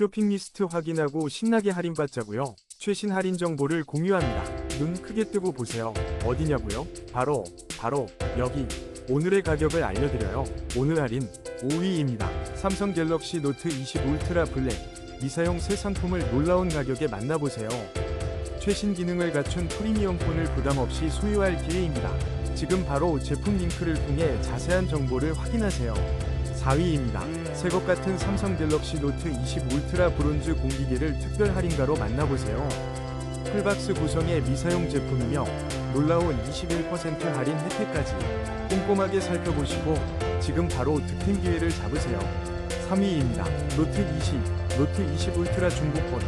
쇼핑 리스트 확인하고 신나게 할인받자고요. 최신 할인 정보를 공유합니다. 눈 크게 뜨고 보세요. 어디냐고요? 바로 바로 여기. 오늘의 가격을 알려드려요. 오늘 할인 5위입니다. 삼성 갤럭시 노트 20 울트라 블랙 미사용 새 상품을 놀라운 가격에 만나보세요. 최신 기능을 갖춘 프리미엄 폰을 부담 없이 소유할 기회입니다. 지금 바로 제품 링크를 통해 자세한 정보를 확인하세요. 4위입니다. 새것 같은 삼성 갤럭시 노트 20 울트라 브론즈 공기계를 특별 할인가로 만나보세요. 풀박스 구성의 미사용 제품이며 놀라운 21% 할인 혜택까지 꼼꼼하게 살펴보시고 지금 바로 득템 기회를 잡으세요. 3위입니다. 노트 20, 노트 20 울트라 중고폰,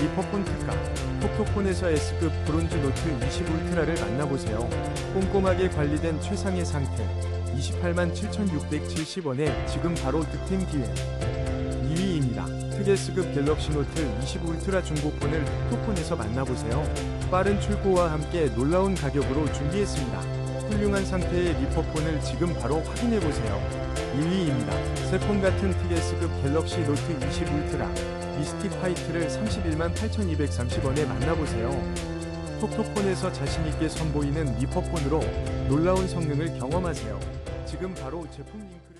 리퍼폰 특가, 톡톡폰에서 S급 브론즈 노트 20 울트라를 만나보세요. 꼼꼼하게 관리된 최상의 상태, 28만 7,670원에 지금 바로 득템 기회. 2위입니다. 특예스급 갤럭시 노트 20 울트라 중고폰을 톡톡폰에서 만나보세요. 빠른 출고와 함께 놀라운 가격으로 준비했습니다. 훌륭한 상태의 리퍼폰을 지금 바로 확인해보세요. 1위입니다. 새폰 같은 특예스급 갤럭시 노트 20 울트라 미스틱 화이트를 31만 8,230원에 만나보세요. 톡톡폰에서 자신있게 선보이는 리퍼폰으로 놀라운 성능을 경험하세요. 지금 바로 제품 링크를